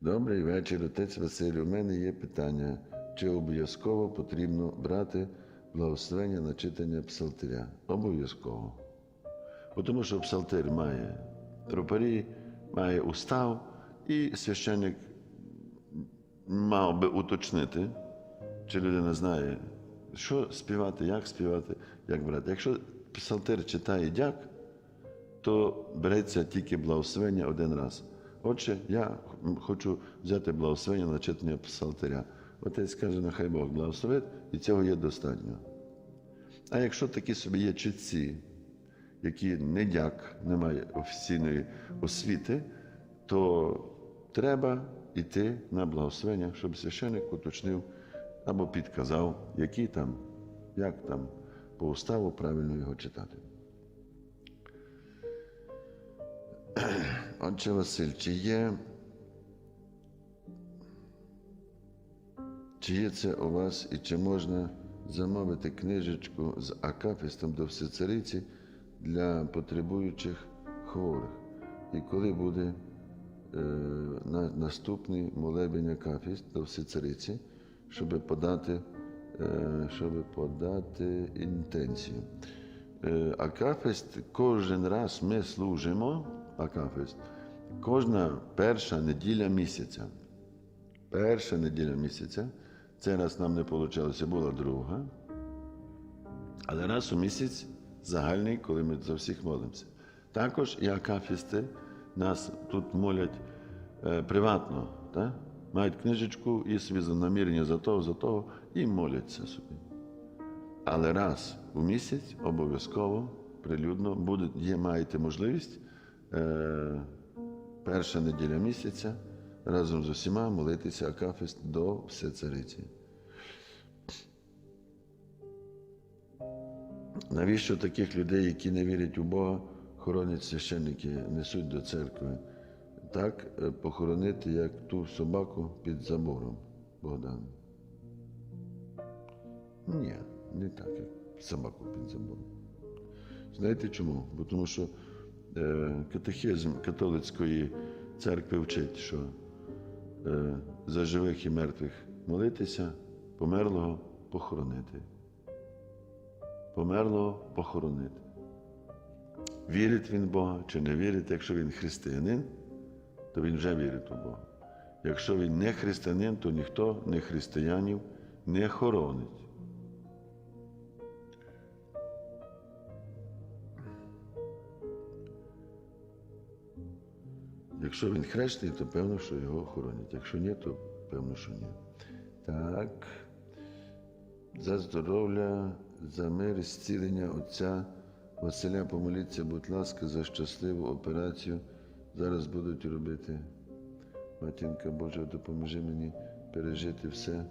Добрий вечір, отець Василь. У мене є питання, чи обов'язково потрібно брати благословення на читання псалтиря? Обов'язково. Бо Тому що псалтир має тропарі, має устав, і священник мав би уточнити, чи людина знає, що співати, як співати, як брати. Якщо псалтир читає дяк, то береться тільки благословення один раз. Отже, я хочу взяти благословення на читання псалтиря. Отець каже, нехай Бог благословить, і цього є достатньо. А якщо такі собі є читці, які не дяк, не мають офіційної освіти, то треба йти на благословення, щоб священник уточнив або підказав, які там, як там по уставу правильно його читати. Отче Василь, чи є, чи є це у вас і чи можна замовити книжечку з акафістом до всецариці для потребуючих хворих? І коли буде е, на, наступний молебень акафіст до всецариці, щоб подати, е, щоб подати інтенцію? Е, Акафіст кожен раз ми служимо Акафіст. Кожна перша неділя місяця. Перша неділя місяця. Цей раз нам не вийшло, була друга. Але раз у місяць загальний, коли ми за всіх молимося. Також і акафісти нас тут молять е, приватно. Так? Мають книжечку і собі за намірення за того, за того, і моляться собі. Але раз у місяць обов'язково прилюдно буде, є, маєте можливість перша неділя місяця разом з усіма молитися Акафіст до Всецариці. Навіщо таких людей, які не вірять у Бога, хоронять священники, несуть до церкви? Так е, похоронити, як ту собаку під забором, Богдан. Ні, не так, як собаку під забором. Знаєте чому? Бо тому що е, катехизм католицької церкви вчить, що е, за живих і мертвих молитися, померлого похоронити. Померлого похоронити. Вірить він в Бога чи не вірить, якщо він християнин, то він вже вірить у Бога. Якщо він не християнин, то ніхто не християнів не хоронить. Якщо він хрещений, то певно, що його хоронять. Якщо ні, то певно, що ні. Так. За здоров'я, за мир, зцілення Отця Василя помоліться, будь ласка, за щасливу операцію. Зараз будуть робити. Матінка Божа, допоможи мені пережити все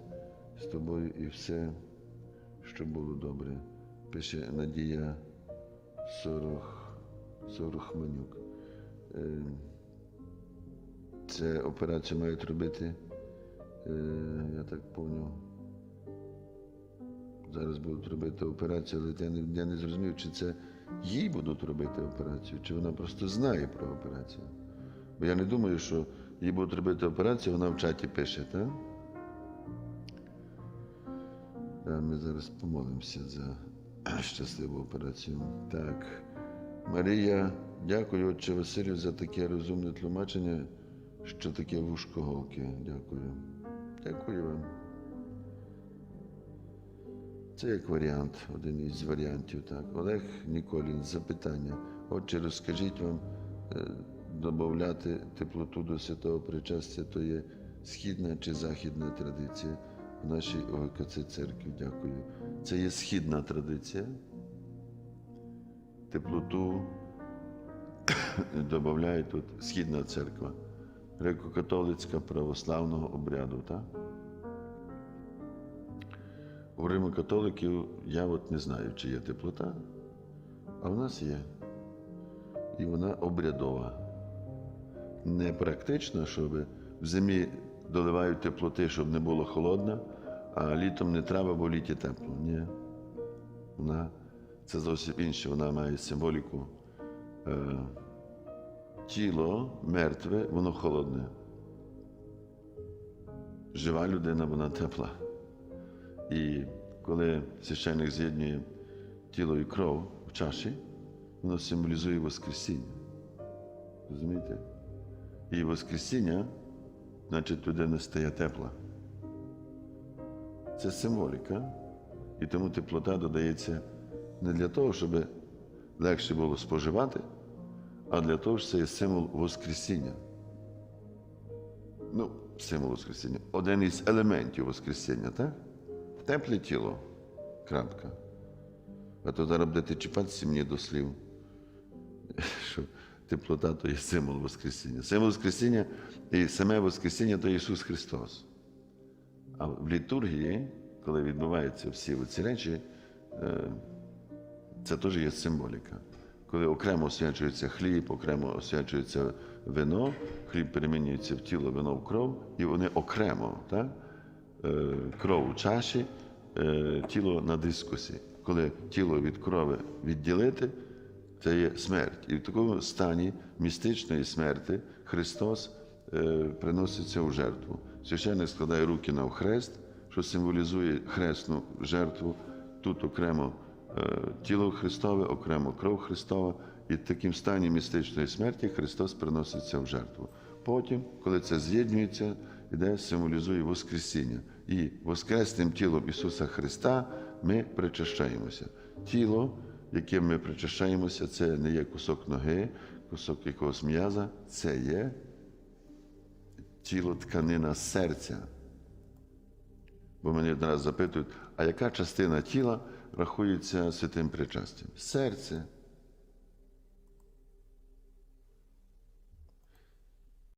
з тобою і все, що було добре. Пише Надія Сорох, Сорохманюк. Е, Це операцію мають робити, е, я так поняв. Зараз будуть робити операцію, але я не, я не зрозумів, чи це їй будуть робити операцію, чи вона просто знає про операцію. Бо я не думаю, що їй будуть робити операцію, вона в чаті пише, так? Да, ми зараз помолимося за щасливу операцію. Так. Марія, дякую, отче Василю, за таке розумне тлумачення, що таке вушкоголки. Дякую. Дякую вам. Це як варіант, один із варіантів. Так. Олег Ніколін, запитання. Отже, розкажіть вам, е, додати теплоту до святого причастя, то є східна чи західна традиція в нашій ОГКЦ церкві. Дякую. Це є східна традиція. Теплоту додає тут східна церква, греко-католицька православного обряду. так? У римокатоликів я от не знаю, чи є теплота, а в нас є. І вона обрядова. Не практична, щоб в зимі доливають теплоти, щоб не було холодно, а літом не треба, бо літі тепло. Ні. Вона це зовсім інше, вона має символіку. Е, тіло мертве, воно холодне. жива людина, вона тепла. І коли священник з'єднує тіло і кров в чаші, воно символізує Воскресіння. Розумієте? І Воскресіння, значить, людина стає тепла. Це символіка. І тому теплота додається не для того, щоб легше було споживати, а для того, що це є символ Воскресіння. Ну, символ Воскресіння. Один із елементів Воскресіння, так? Тепле тіло. Крапка. А то зараз будете чіпатися мені до слів, що теплота то є символ Воскресіння. Символ Воскресіння і саме Воскресіння то Ісус Христос. А в літургії, коли відбуваються всі ці речі, е, це теж є символіка. Коли окремо освячується хліб, окремо освячується вино, хліб перемінюється в тіло, вино в кров, і вони окремо, так? Е, кров у чаші, е, тіло на дискусі. Коли тіло від крови відділити, це є смерть. І в такому стані містичної смерті Христос е, приноситься у жертву. Священник складає руки на хрест, що символізує хресну жертву. Тут окремо тіло Христове, окремо кров Христова, і таким стані містичної смерті Христос приноситься в жертву. Потім, коли це з'єднується, іде символізує Воскресіння. І Воскресним тілом Ісуса Христа ми причащаємося. Тіло, яким ми причащаємося, це не є кусок ноги, кусок якогось м'яза, це є тіло тканина серця. Бо мене один раз запитують, а яка частина тіла рахується святим причастям? Серце.